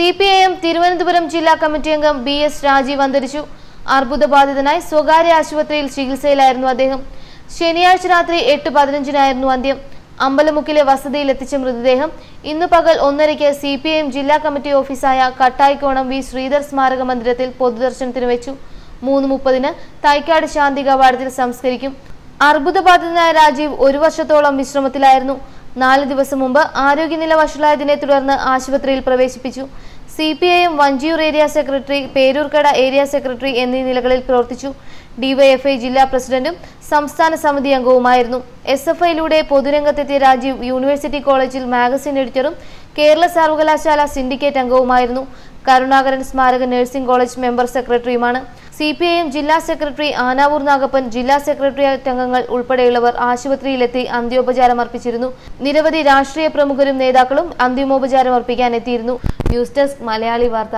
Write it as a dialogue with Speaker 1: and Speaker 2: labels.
Speaker 1: C P I M Thiruvananthapuram ജില്ലാ committee അംഗം B S Rajeev അന്തരിച്ചു. അർബുദബാധിതനായി സ്വകാര്യ ആശുപത്രിയിൽ ചികിത്സയിലായിരുന്നു അദ്ദേഹം. ശനിയാഴ്ച രാത്രി എട്ട് പതിനഞ്ചിനായിരുന്നു അന്ത്യം. അമ്പലമുക്കിലെ വസതിയിൽ എത്തിച്ച മൃതദേഹം ഇന്നു പകൽ ഒന്നരയ്ക്ക് സി പി എം ജില്ലാ കമ്മിറ്റി ഓഫീസായ കട്ടായിക്കോണം വി ശ്രീധർ സ്മാരക മന്ദിരത്തിൽ പൊതുദർശനത്തിന് വെച്ചു. മൂന്ന് മുപ്പതിന് തൈക്കാട് ശാന്തി കവാടത്തിൽ സംസ്കരിക്കും. അർബുദബാധിതനായ രാജീവ് ഒരു വർഷത്തോളം വിശ്രമത്തിലായിരുന്നു. നാല് ദിവസം മുമ്പ് ആരോഗ്യനില വഷളായതിനെ തുടർന്ന് ആശുപത്രിയിൽ പ്രവേശിപ്പിച്ചു. C P I M Vanchiyoor area secretary Peroorkada area secretary എന്നീ നിലകളിൽ പ്രവർത്തിച്ചു. ഡിവൈഎഫ്ഐ ജില്ലാ പ്രസിഡന്റും സംസ്ഥാന സമിതി അംഗവുമായിരുന്നു. എസ് എഫ് ഐയിലൂടെ പൊതുരംഗത്തെത്തിയ രാജീവ് യൂണിവേഴ്സിറ്റി കോളേജിൽ മാഗസിൻ എഡിറ്ററും കേരള സർവകലാശാല സിൻഡിക്കേറ്റ് അംഗവുമായിരുന്നു. കരുണാകരൻ സ്മാരക നഴ്സിംഗ് കോളേജ് മെമ്പർ സെക്രട്ടറിയുമാണ്. സി പി ഐ എം ജില്ലാ സെക്രട്ടറി ആനാവൂർ നാഗപ്പൻ ജില്ലാ സെക്രട്ടേറിയറ്റ് അംഗങ്ങൾ ഉൾപ്പെടെയുള്ളവർ ആശുപത്രിയിലെത്തി അന്ത്യോപചാരം അർപ്പിച്ചിരുന്നു. നിരവധി രാഷ്ട്രീയ പ്രമുഖരും നേതാക്കളും അന്തിമോപചാരം അർപ്പിക്കാൻ എത്തിയിരുന്നു. ന്യൂസ് ഡെസ്ക് മലയാളി വാർത്ത.